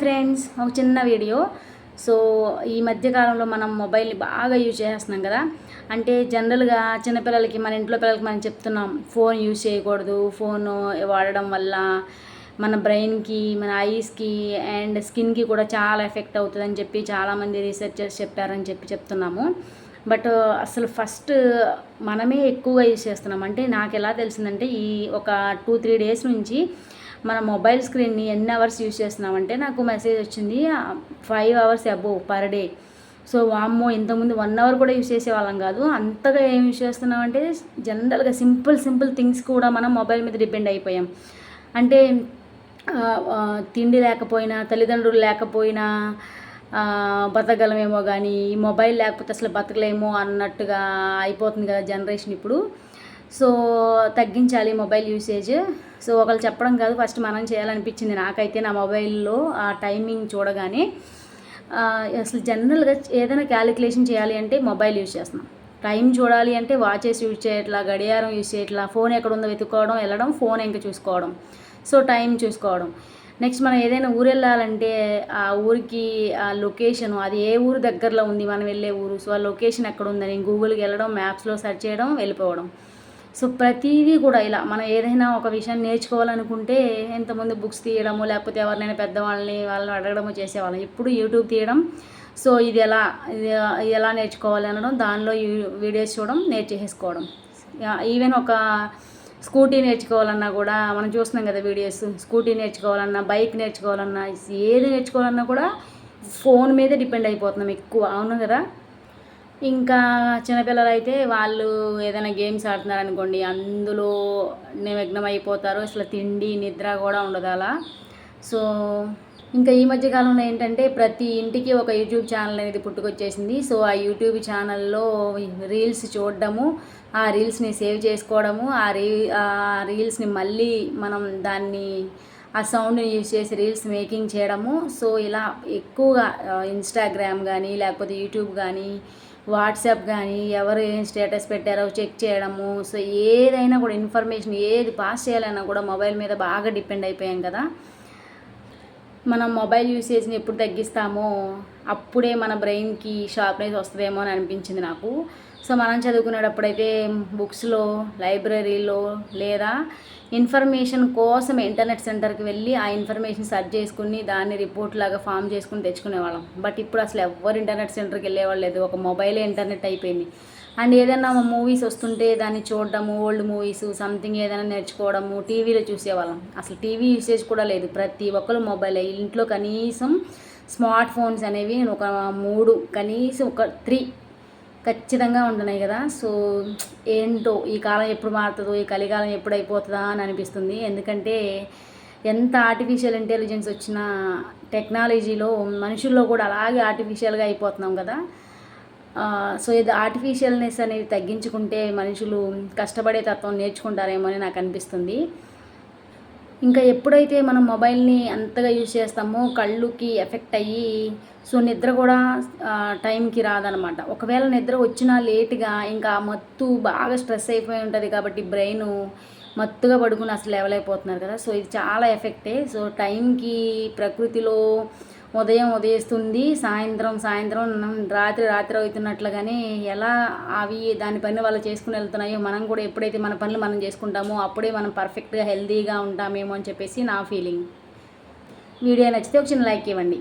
Friends ఒక చిన్న video. So ఈ మధ్యకాలంలో మనం మొబైల్ని బాగా యూజ్ చేస్తున్నాం కదా. అంటే జనరల్గా చిన్నపిల్లలకి మన ఇంట్లో పిల్లలకి మనం చెప్తున్నాం ఫోన్ యూజ్ చేయకూడదు ఫోన్ వాడడం వల్ల మన బ్రెయిన్కి మన ఐస్కి అండ్ స్కిన్కి కూడా చాలా ఎఫెక్ట్ అవుతుందని చెప్పి చాలామంది రీసెర్చర్స్ చెప్పారని చెప్పి చెప్తున్నాము. బట్ అసలు ఫస్ట్ మనమే ఎక్కువగా యూజ్ చేస్తున్నాం. అంటే నాకు ఎలా తెలిసిందంటే ఈ ఒక టూ త్రీ డేస్ నుంచి మన మొబైల్ స్క్రీన్ని ఎన్ని అవర్స్ యూజ్ చేస్తున్నామంటే నాకు మెసేజ్ వచ్చింది five hours above per day. So వామ్మో ఇంతకుముందు వన్ అవర్ కూడా యూజ్ చేసేవాళ్ళం కాదు. అంతగా ఏం యూజ్ చేస్తున్నామంటే జనరల్గా సింపుల్ సింపుల్ థింగ్స్ కూడా మనం మొబైల్ మీద డిపెండ్ అయిపోయాం. అంటే తిండి లేకపోయినా తల్లిదండ్రులు లేకపోయినా బతకగలమేమో కానీ ఈ మొబైల్ లేకపోతే అసలు బతకలేమో అన్నట్టుగా అయిపోతుంది కదా జనరేషన్ ఇప్పుడు. సో తగ్గించాలి మొబైల్ యూసేజ్. సో ఒకళ్ళు చెప్పడం కాదు ఫస్ట్ మనం చేయాలనిపించింది నాకైతే నా మొబైల్లో ఆ టైమింగ్ చూడగానే అసలు జనరల్గా ఏదైనా క్యాలిక్యులేషన్ చేయాలి అంటే మొబైల్ యూజ్ చేస్తున్నాం. టైం చూడాలి అంటే వాచెస్ యూజ్ చేయట్లా గడియారం యూజ్ చేయట్లా ఫోన్ ఎక్కడ ఉందో వెతుక్కోవడం వెళ్ళడం ఫోన్ ఇంకా చూసుకోవడం. సో టైం చూసుకోవడం. నెక్స్ట్ మనం ఏదైనా ఊరు వెళ్ళాలంటే ఆ ఊరికి ఆ లొకేషన్ అది ఏ ఊరు దగ్గరలో ఉంది మనం వెళ్ళే ఊరు సో ఆ లొకేషన్ ఎక్కడ ఉందని గూగుల్కి వెళ్ళడం మ్యాప్స్లో సెర్చ్ చేయడం వెళ్ళిపోవడం. సో ప్రతిదీ కూడా ఇలా మనం ఏదైనా ఒక విషయాన్ని నేర్చుకోవాలనుకుంటే ఎంతమంది బుక్స్ తీయడము లేకపోతే ఎవరినైనా పెద్దవాళ్ళని వాళ్ళని అడగడము చేసేవాళ్ళం. ఇప్పుడు యూట్యూబ్ తీయడం. సో ఇది ఎలా ఇది ఎలా నేర్చుకోవాలి అనడం దానిలో వీడియోస్ చూడడం నేర్చేసుకోవడం ఈవెన్ ఒక స్కూటీ నేర్చుకోవాలన్నా కూడా మనం చూస్తున్నాం కదా వీడియోస్ స్కూటీ నేర్చుకోవాలన్నా బైక్ నేర్చుకోవాలన్నా ఏది నేర్చుకోవాలన్నా కూడా ఫోన్ మీదే డిపెండ్ అయిపోతున్నాం ఎక్కువ. అవును కదా? ఇంకా చిన్నపిల్లలు అయితే వాళ్ళు ఏదైనా గేమ్స్ ఆడుతున్నారు అనుకోండి అందులో నిమగ్నం అయిపోతారు అసలు తిండి నిద్ర కూడా ఉండదు అలా. సో ఇంకా ఈ మధ్య కాలంలో ఏంటంటే ప్రతి ఇంటికి ఒక యూట్యూబ్ ఛానల్ అనేది పుట్టుకొచ్చేసింది. సో ఆ యూట్యూబ్ ఛానల్లో రీల్స్ చూడడము ఆ రీల్స్ని సేవ్ చేసుకోవడము ఆ రీ ఆ రీల్స్ని మళ్ళీ మనం దాన్ని ఆ సౌండ్ని యూజ్ చేసి రీల్స్ మేకింగ్ చేయడము. సో ఇలా ఎక్కువగా ఇన్స్టాగ్రామ్ కానీ లేకపోతే యూట్యూబ్ కానీ వాట్సాప్ కానీ ఎవరు ఏం స్టేటస్ పెట్టారో చెక్ చేయడము సో ఏదైనా కూడా ఇన్ఫర్మేషన్ ఏది పాస్ చేయాలన్నా కూడా మొబైల్ మీద బాగా డిపెండ్ అయిపోయాం కదా. మనం మొబైల్ యూసేజ్ని ఎప్పుడు తగ్గిస్తామో అప్పుడే మన బ్రెయిన్కి షార్ప్నెస్ వస్తుందేమో అని అనిపించింది నాకు. సో మనం చదువుకునేటప్పుడైతే బుక్స్లో లైబ్రరీలో లేదా ఇన్ఫర్మేషన్ కోసం ఇంటర్నెట్ సెంటర్కి వెళ్ళి ఆ ఇన్ఫర్మేషన్ సెర్చ్ చేసుకుని దాన్ని రిపోర్ట్ లాగా ఫామ్ చేసుకుని తెచ్చుకునేవాళ్ళం. బట్ ఇప్పుడు అసలు ఎవరు ఇంటర్నెట్ సెంటర్కి వెళ్ళేవాళ్ళు లేదు. ఒక మొబైలే ఇంటర్నెట్ అయిపోయింది. అండ్ ఏదైనా మూవీస్ వస్తుంటే దాన్ని చూడడము ఓల్డ్ మూవీస్ సంథింగ్ ఏదైనా నేర్చుకోవడము టీవీలో చూసేవాళ్ళం. అసలు టీవీ యూసేజ్ కూడా లేదు. ప్రతి ఒక్కరు మొబైల్. ఇంట్లో కనీసం స్మార్ట్ ఫోన్స్ అనేవి ఒక మూడు కనీసం ఒక త్రీ ఖచ్చితంగా ఉంటున్నాయి కదా. సో ఏంటో ఈ కాలం ఎప్పుడు మారుతుందో ఈ కలికాలం ఎప్పుడు అయిపోతుందా అని అనిపిస్తుంది. ఎందుకంటే ఎంత ఆర్టిఫిషియల్ ఇంటెలిజెన్స్ వచ్చినా టెక్నాలజీలో మనుషుల్లో కూడా అలాగే ఆర్టిఫిషియల్గా అయిపోతున్నాం కదా. సో ఇది ఆర్టిఫిషియల్నెస్ అనేది తగ్గించుకుంటే మనుషులు కష్టపడే తత్వం నేర్చుకుంటారేమో అని నాకు అనిపిస్తుంది. ఇంకా ఎప్పుడైతే మనం మొబైల్ని అంతగా యూజ్ చేస్తామో కళ్ళుకి ఎఫెక్ట్ అయ్యి సో నిద్ర కూడా టైంకి రాదనమాట. ఒకవేళ నిద్ర వచ్చినా లేట్గా ఇంకా మత్తు బాగా స్ట్రెస్ అయిపోయి ఉంటుంది కాబట్టి బ్రెయిన్ మత్తుగా పడుకుని అసలు లేవలేకపోతున్నారు కదా. సో ఇది చాలా ఎఫెక్టే. సో టైంకి ప్రకృతిలో ఉదయం ఉదయిస్తుంది సాయంత్రం సాయంత్రం రాత్రి రాత్రి అవుతున్నట్లుగానే ఎలా అవి దాని పని వాళ్ళు చేసుకుని వెళ్తున్నాయో మనం కూడా ఎప్పుడైతే మన పనులు మనం చేసుకుంటామో అప్పుడే మనం పర్ఫెక్ట్గా హెల్తీగా ఉంటామేమో అని చెప్పేసి నా ఫీలింగ్. వీడియో నచ్చితే ఒక చిన్న లైక్ ఇవ్వండి.